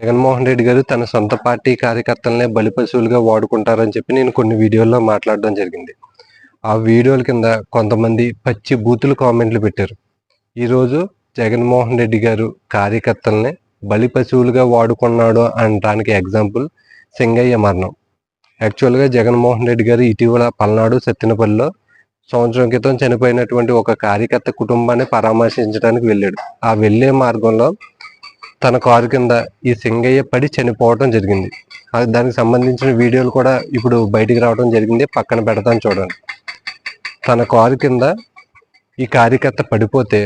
జగన్మోహన్ రెడ్డి గారు తన సొంత పార్టీ కార్యకర్తలనే బలిపశువులుగా వాడుకుంటారని చెప్పి నేను కొన్ని వీడియోల్లో మాట్లాడడం జరిగింది. ఆ వీడియోల కింద కొంతమంది పచ్చి బూతులు కామెంట్లు పెట్టారు. ఈరోజు జగన్మోహన్ రెడ్డి గారు కార్యకర్తలనే బలి పశువులుగా వాడుకున్నాడు అనడానికి ఎగ్జాంపుల్ సింగయ్య మరణం. యాక్చువల్గా జగన్మోహన్ రెడ్డి గారు ఇటీవల పల్నాడు సత్తినపల్లిలో సంవత్సరం క్రితం చనిపోయినటువంటి ఒక కార్యకర్త కుటుంబాన్ని పరామర్శించడానికి వెళ్ళాడు. ఆ వెళ్ళే మార్గంలో తన కారు కింద ఈ సింగయ్య పడి చనిపోవడం జరిగింది. అది దానికి సంబంధించిన వీడియోలు కూడా ఇప్పుడు బయటికి రావడం జరిగింది. పక్కన పెడతాను చూడండి. తన కారు కింద ఈ కార్యకర్త పడిపోతే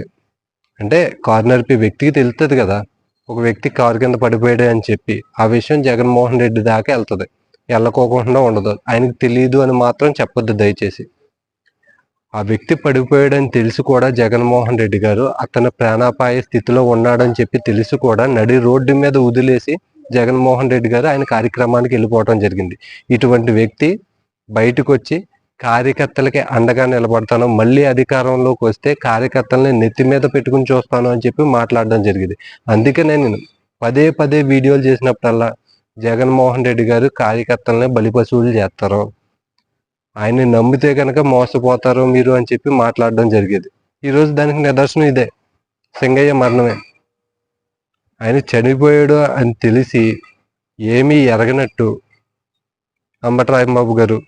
అంటే కారు నడిపే వ్యక్తికి తెలుస్తుంది కదా ఒక వ్యక్తి కారు కింద పడిపోయాడు అని చెప్పి ఆ విషయం జగన్మోహన్ రెడ్డి దాకా వెళ్తుంది. వెళ్ళకోకుండా ఉండదు. ఆయనకు తెలియదు అని మాత్రం చెప్పొద్దు దయచేసి. ఆ వ్యక్తి పడిపోయాడని తెలిసి కూడా జగన్మోహన్ రెడ్డి గారు. అతను ప్రాణాపాయ స్థితిలో ఉన్నాడని చెప్పి తెలిసి కూడా నడి రోడ్డు మీద వదిలేసి జగన్మోహన్ రెడ్డి గారు ఆయన కార్యక్రమానికి వెళ్ళిపోవడం జరిగింది. ఇటువంటి వ్యక్తి బయటకు వచ్చి కార్యకర్తలకి అండగా నిలబడతాను మళ్ళీ అధికారంలోకి వస్తే కార్యకర్తలని నెత్తి మీద పెట్టుకుని చూస్తాను అని చెప్పి మాట్లాడడం జరిగింది. అందుకే నేను పదే పదే వీడియోలు చేసినప్పుడల్లా జగన్మోహన్ రెడ్డి గారు కార్యకర్తలని బలిపశువులు చేస్తారు. ఆయన్ని నమ్మితే కనుక మోసపోతారు మీరు అని చెప్పి మాట్లాడడం జరిగేది. ఈరోజు దానికి నిదర్శనం ఇదే. సింగయ్య మరణమే. ఆయన చనిపోయాడు అని తెలిసి ఏమీ ఎరగనట్టు అంబటరాయంబాబు గారు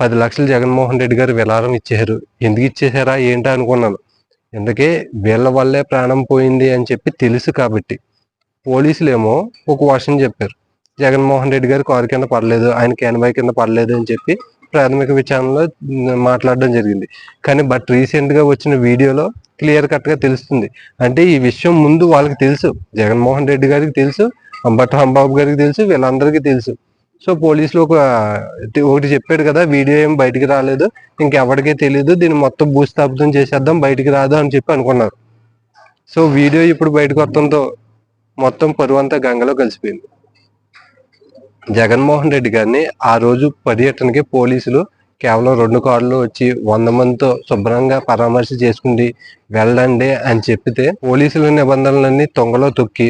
పది లక్షలు జగన్మోహన్ రెడ్డి గారు విలారం ఇచ్చారు ఎందుకు ఇచ్చేసారా ఏంటా అనుకున్నాను. ఎందుకే వీళ్ళ వల్లే ప్రాణం పోయింది అని చెప్పి తెలుసు కాబట్టి. పోలీసులేమో ఒక వర్షం చెప్పారు. జగన్మోహన్ రెడ్డి గారు కారు కింద పడలేదు ఆయనకి ఎనభై కింద పడలేదు అని చెప్పి ప్రాథమిక విచారణలో మాట్లాడడం జరిగింది. కానీ బట్ రీసెంట్గా వచ్చిన వీడియోలో క్లియర్ కట్గా తెలుస్తుంది. అంటే ఈ విషయం ముందు వాళ్ళకి తెలుసు. జగన్మోహన్ రెడ్డి గారికి తెలుసు. అంబట్ రాంబాబు గారికి తెలుసు. వీళ్ళందరికీ తెలుసు. సో పోలీసులు ఒక ఒకటి చెప్పాడు కదా వీడియో ఏం బయటికి రాలేదు. ఇంకెవరికీ తెలియదు దీన్ని మొత్తం భూస్థాపితం చేసేద్దాం బయటికి రాదు అని చెప్పి అనుకున్నారు. సో వీడియో ఇప్పుడు బయటకు వస్తుందో మొత్తం పరువంతా గంగలో కలిసిపోయింది. జగన్మోహన్ రెడ్డి గారిని ఆ రోజు పర్యటనకి పోలీసులు కేవలం రెండు కార్లు వచ్చి వంద మందితో శుభ్రంగా పరామర్శ చేసుకుండి వెళ్ళండి అని చెప్పితే పోలీసుల నిబంధనలన్నీ తొంగలో తొక్కి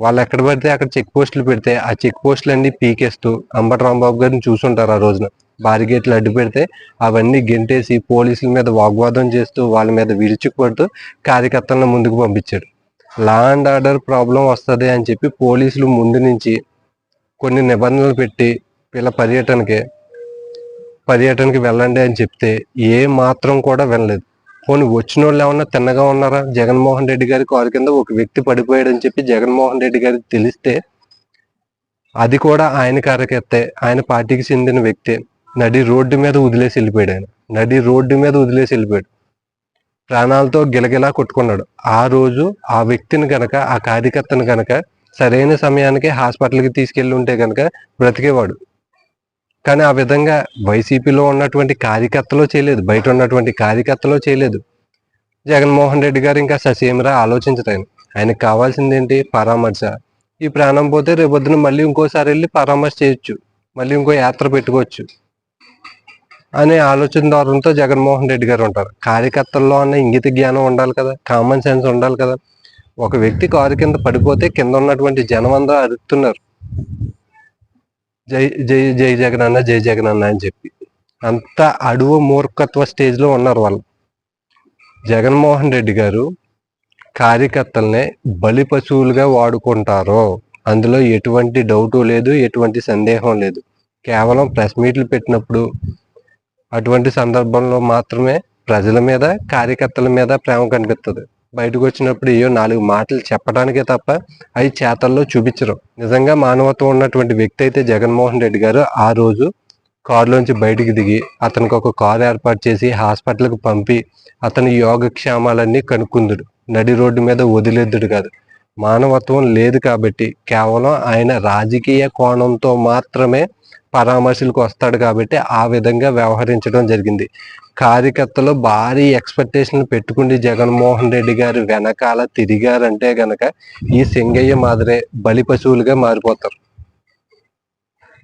వాళ్ళు ఎక్కడ పడితే అక్కడ చెక్ పోస్టులు పెడితే ఆ చెక్ పోస్టులు అన్ని పీకేస్తూ అంబటి రాంబాబు గారిని చూసుంటారు ఆ రోజున. బారిగేట్లు అడ్డు పెడితే అవన్నీ గెంటేసి పోలీసుల మీద వాగ్వాదం చేస్తూ వాళ్ళ మీద విరుచుకుపడుతూ కార్యకర్తలను ముందుకు పంపించాడు. లా అండ్ ఆర్డర్ ప్రాబ్లం వస్తుంది అని చెప్పి పోలీసులు ముందు నుంచి కొన్ని నిబంధనలు పెట్టి వీళ్ళ పర్యటనకి పర్యటనకి వెళ్ళండి అని చెప్తే ఏ మాత్రం కూడా వెళ్ళలేదు పోనీ వచ్చిన వాళ్ళు ఏమన్నా తిన్నగా ఉన్నారా? జగన్మోహన్ రెడ్డి గారి కారు కింద ఒక వ్యక్తి పడిపోయాడని చెప్పి జగన్మోహన్ రెడ్డి గారికి తెలిస్తే అది కూడా ఆయన కార్యకర్తే ఆయన పార్టీకి చెందిన వ్యక్తే. నడి రోడ్డు మీద వదిలేసి వెళ్ళిపోయాడు ఆయన. నడి రోడ్డు మీద వదిలేసి వెళ్ళిపోయాడు. ప్రాణాలతో గిలగిలా కొట్టుకున్నాడు. ఆ రోజు ఆ వ్యక్తిని గనక ఆ కార్యకర్తను గనక సరైన సమయానికి హాస్పిటల్కి తీసుకెళ్ళి ఉంటే కనుక బ్రతికేవాడు. కానీ ఆ విధంగా వైసీపీలో ఉన్నటువంటి కార్యకర్తలో చేయలేదు. బయట ఉన్నటువంటి కార్యకర్తలో చేయలేదు. జగన్మోహన్ రెడ్డి గారు ఇంకా ససేమిరా ఆలోచించలేను ఆయనకు కావాల్సింది ఏంటి? పరామర్శ. ఈ ప్రాణం పోతే రేపొద్దున మళ్ళీ ఇంకోసారి వెళ్ళి పరామర్శ చేయొచ్చు. మళ్ళీ ఇంకో యాత్ర పెట్టుకోవచ్చు. అనే ఆలోచన ద్వారంతో జగన్మోహన్ రెడ్డి గారు ఉంటారు. కార్యకర్తల్లో అన్న ఇంగిత జ్ఞానం ఉండాలి కదా. కామన్ సెన్స్ ఉండాలి కదా. ఒక వ్యక్తి కారు కింద పడిపోతే కింద ఉన్నటువంటి జనం అందరూ అరుస్తున్నారు జై జై జై జగన్ అన్న జై జగన్ అన్న అని చెప్పి. అంత అడువు మూర్ఖత్వ స్టేజ్లో ఉన్నారు వాళ్ళు. జగన్మోహన్ రెడ్డి గారు కార్యకర్తలనే బలి పశువులుగా వాడుకుంటారో అందులో ఎటువంటి డౌటు లేదు ఎటువంటి సందేహం లేదు. కేవలం ప్రెస్ మీట్లు పెట్టినప్పుడు అటువంటి సందర్భంలో మాత్రమే ప్రజల మీద కార్యకర్తల మీద ప్రేమ కనిపిస్తుంది బయటకు వచ్చినప్పుడు ఏయో నాలుగు మాటలు చెప్పడానికే తప్ప అవి చేతల్లో చూపించరు. నిజంగా మానవత్వం ఉన్నటువంటి వ్యక్తి అయితే జగన్మోహన్ రెడ్డి గారు ఆ రోజు కారులోంచి బయటికి దిగి అతనికి ఒక కారు ఏర్పాటు చేసి హాస్పిటల్కి పంపి అతని యోగక్షేమాలన్నీ కనుక్కుందుడు. నడి రోడ్డు మీద వదిలేద్దుడు కాదు. మానవత్వం లేదు కాబట్టి కేవలం ఆయన రాజకీయ కోణంతో మాత్రమే పరామర్శలకు వస్తాడు కాబట్టి ఆ విధంగా వ్యవహరించడం జరిగింది. కార్యకర్తలు భారీ ఎక్స్పెక్టేషన్లు పెట్టుకుని జగన్మోహన్ రెడ్డి గారు వెనకాల తిరిగారంటే గనక ఈ సింగయ్య మాదిరే బలి పశువులుగా మారిపోతారు.